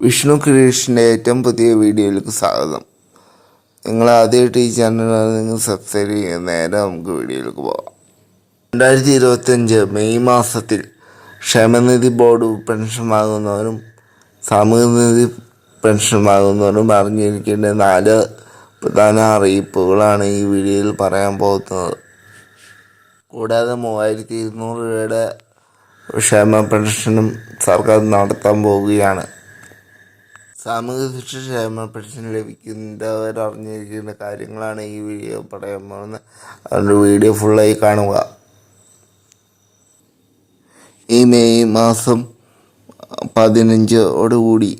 വിഷ്ണു ക്രിയേഷന്റെ ഏറ്റവും പുതിയ വീഡിയോയിലേക്ക് സ്വാഗതം. നിങ്ങൾ ആദ്യമായിട്ട് ഈ ചാനൽ നിങ്ങൾ സബ്സ്ക്രൈബ് ചെയ്യുന്ന നേരെ നമുക്ക് വീഡിയോയിലേക്ക് പോകാം. രണ്ടായിരത്തി ഇരുപത്തഞ്ച് മെയ് മാസത്തിൽ ക്ഷേമനിധി ബോർഡ് പെൻഷൻ വാങ്ങുന്നവരും സാമൂഹ്യനിധി പെൻഷൻ വാങ്ങുന്നവരും അറിഞ്ഞിരിക്കേണ്ട നാല് പ്രധാന അറിയിപ്പുകളാണ് ഈ വീഡിയോയിൽ പറയാൻ പോകുന്നത്. കൂടാതെ മൂവായിരത്തി ഇരുന്നൂറ് രൂപയുടെ ക്ഷേമ പെൻഷനും സർക്കാർ നടത്താൻ പോവുകയാണ്. സാമൂഹ്യ ശിക്ഷ ക്ഷേമ പെൻഷൻ ലഭിക്കുന്നവരറിഞ്ഞിരിക്കുന്ന കാര്യങ്ങളാണ് ഈ വീഡിയോ പറയാൻ പോകുന്നത്. അതുകൊണ്ട് വീഡിയോ ഫുള്ളായി കാണുക. ഈ മെയ് മാസം പതിനഞ്ചോടുകൂടി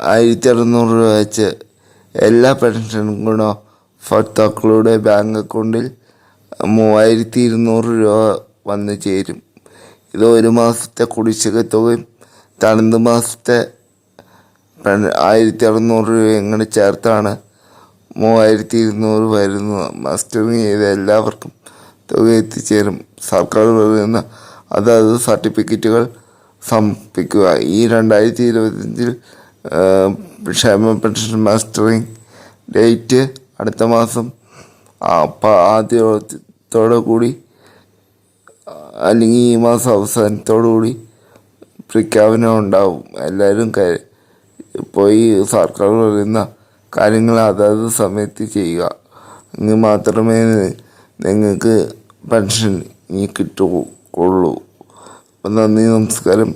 ആയിരത്തി അറുന്നൂറ് രൂപ വെച്ച് എല്ലാ പെൻഷൻ ഗുണഭോക്താക്കളുടെ ബാങ്ക് അക്കൗണ്ടിൽ മൂവായിരത്തി ഇരുന്നൂറ് രൂപ വന്നു ചേരും. ഇത് ഒരു മാസത്തെ കുടിശ്ശിക തുകയും തണുത് മാസത്തെ ആയിരത്തി അറുന്നൂറ് രൂപ ഇങ്ങനെ ചേർത്താണ്. മൂവായിരത്തി ഇരുന്നൂറ് വരുന്നത് മസ്റ്ററിങ് ചെയ്ത എല്ലാവർക്കും തുക എത്തിച്ചേരും. സർക്കാർ പറയുന്ന അതാത് സർട്ടിഫിക്കറ്റുകൾ സമർപ്പിക്കുക. ഈ രണ്ടായിരത്തി ഇരുപത്തഞ്ചിൽ ക്ഷേമ പെൻഷൻ മാസ്റ്ററിങ് ഡേറ്റ് അടുത്ത മാസം ആദ്യത്തോടു കൂടി അല്ലെങ്കിൽ ഈ മാസം അവസാനത്തോടു കൂടി പ്രഖ്യാപനം ഉണ്ടാവും. എല്ലാവരും ക- പോയി സർക്കാർ പറയുന്ന കാര്യങ്ങൾ അതാത് സമയത്ത് ചെയ്യുക. എങ്കിൽ മാത്രമേ നിങ്ങൾക്ക് പെൻഷൻ ഇനി കിട്ടുകയുള്ളൂ. അപ്പം നന്ദി നമസ്കാരം.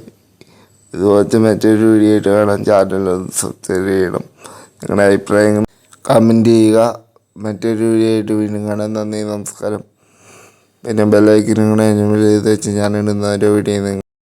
ഇതുപോലത്തെ മറ്റൊരു വീഡിയോ ആയിട്ട് കാണാൻ ചാനൽ സബ്സ്ക്രൈബ് ചെയ്യണം. നിങ്ങളുടെ അഭിപ്രായങ്ങൾ കമന്റ് ചെയ്യുക. മറ്റൊരു വീഡിയോ ആയിട്ട് വീണ്ടും കാണാൻ നന്ദി നമസ്കാരം. പിന്നെ ബെല്ലൈക്കിനും കൂടെ എനേബിൾ ചെയ്ത് വെച്ച് ഞാൻ ഇടുന്ന ഓരോ വീഡിയോ